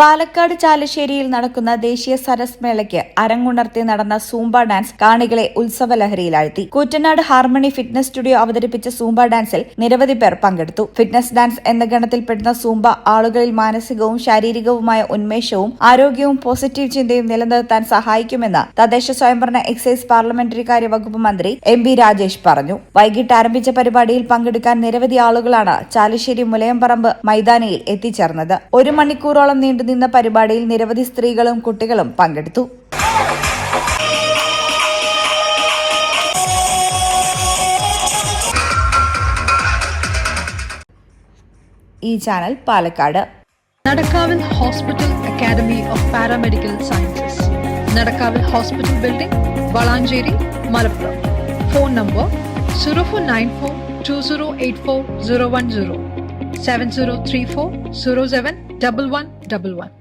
പാലക്കാട് ചാലശ്ശേരിയിൽ നടക്കുന്ന ദേശീയ സരസ് മേളയ്ക്ക് അരങ്ങുണർത്തി നടന്ന സൂംബ ഡാൻസ് കാണികളെ ഉത്സവലഹരിയിലാഴ്ത്തി കൂറ്റനാട് ഹാർമണി ഫിറ്റ്നസ് സ്റ്റുഡിയോ അവതരിപ്പിച്ച സൂംബ ഡാൻസിൽ നിരവധി പേർ പങ്കെടുത്തു. ഫിറ്റ്നസ് ഡാൻസ് എന്ന ഗണത്തിൽപ്പെടുന്ന സൂംബ ആളുകളിൽ മാനസികവും ശാരീരികവുമായ ഉന്മേഷവും ആരോഗ്യവും പോസിറ്റീവ് ചിന്തയും നിലനിർത്താൻ സഹായിക്കുമെന്ന് തദ്ദേശ സ്വയംഭരണ എക്സൈസ് പാർലമെന്ററി കാര്യ വകുപ്പ് മന്ത്രി എം ബി രാജേഷ് പറഞ്ഞു. വൈകിട്ട് ആരംഭിച്ച പരിപാടിയിൽ പങ്കെടുക്കാൻ നിരവധി ആളുകളാണ് ചാലശ്ശേരി മുലയംപറമ്പ് മൈതാനിയിൽ എത്തിച്ചേർന്നത്. ഒരു മണിക്കൂറോളം നീണ്ടുനിന്ന പരിപാടിയിൽ നിരവധി സ്ത്രീകളും കുട്ടികളും പങ്കെടുത്തു. ഈ channel Palakkad. നടക്കാവിൽ hospital academy of paramedical sciences. നടക്കാവിൽ hospital building Valanchery Malappuram. Phone number zero four nine four two zero eight four zero one zero. 7034 07